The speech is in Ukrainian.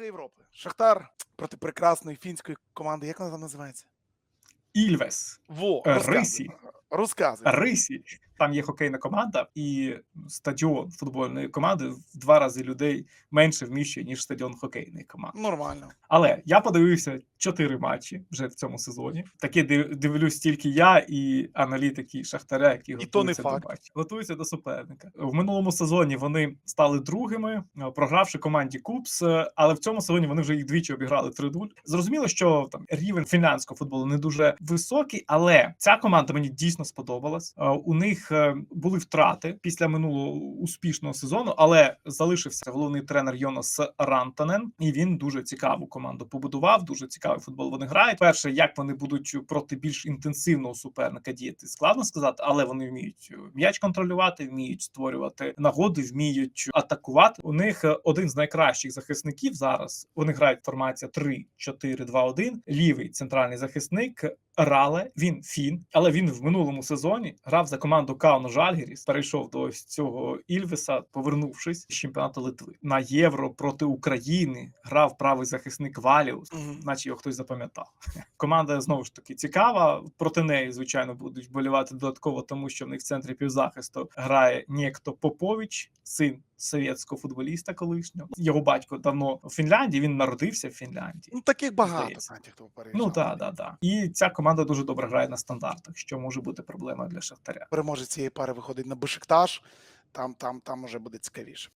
Ліга Європи. Шахтар проти прекрасної фінської команди. Як вона там називається? Ільвес, Во, Е. Рисі. Розказуй. Рисі. Там є хокейна команда, і стадіон футбольної команди в два рази людей менше вміщує, ніж стадіон хокейної команди. Нормально. Але я подивився чотири матчі вже в цьому сезоні. Таке дивлюсь тільки я і аналітики Шахтаря, які І то не готуються до факт. Готуються до суперника. В минулому сезоні вони стали другими, е, програвши команді Купс. е, Але в цьому сезоні вони вже їх двічі обіграли 3-0. Зрозуміло, що там рівень фінляндського футболу не дуже високий, але ця команда мені дійсно сподобалась. Е, У них були втрати після минулого успішного сезону, але залишився головний тренер Йонас Рантанен, і він дуже цікаву команду побудував. Дуже цікавий футбол вони грають. Перше, як вони будуть проти більш інтенсивного суперника діяти, складно сказати, але вони вміють м'яч контролювати, вміють створювати нагоди, вміють атакувати. У них е, один з найкращих захисників зараз. Вони грають формація 3-4-2-1. Лівий центральний захисник Рале. Він фін, але він в минулому сезоні грав за команду Кауно Жальгіріс. Перейшов до ось цього Ільвеса, повернувшись з чемпіонату Литви на євро проти України. Грав правий захисник Валіус Мгм. наче його хтось запам'ятав. Команда знову ж таки цікава. Проти неї, звичайно, будуть вболівати додатково, тому що в них в центрі півзахисту грає Нєкто Попович, син совєтського футболіста колишнього. Його батько давно в Фінляндії. Він народився в Фінляндії. Ну, таких багато, знаєте, хто переїжджав. Ну так, так, так. І ця команда дуже добре грає на стандартах, що може бути проблемою для Шахтаря. Переможець цієї пари виходить на Бешикташ. Там, там, там уже буде цікавіше.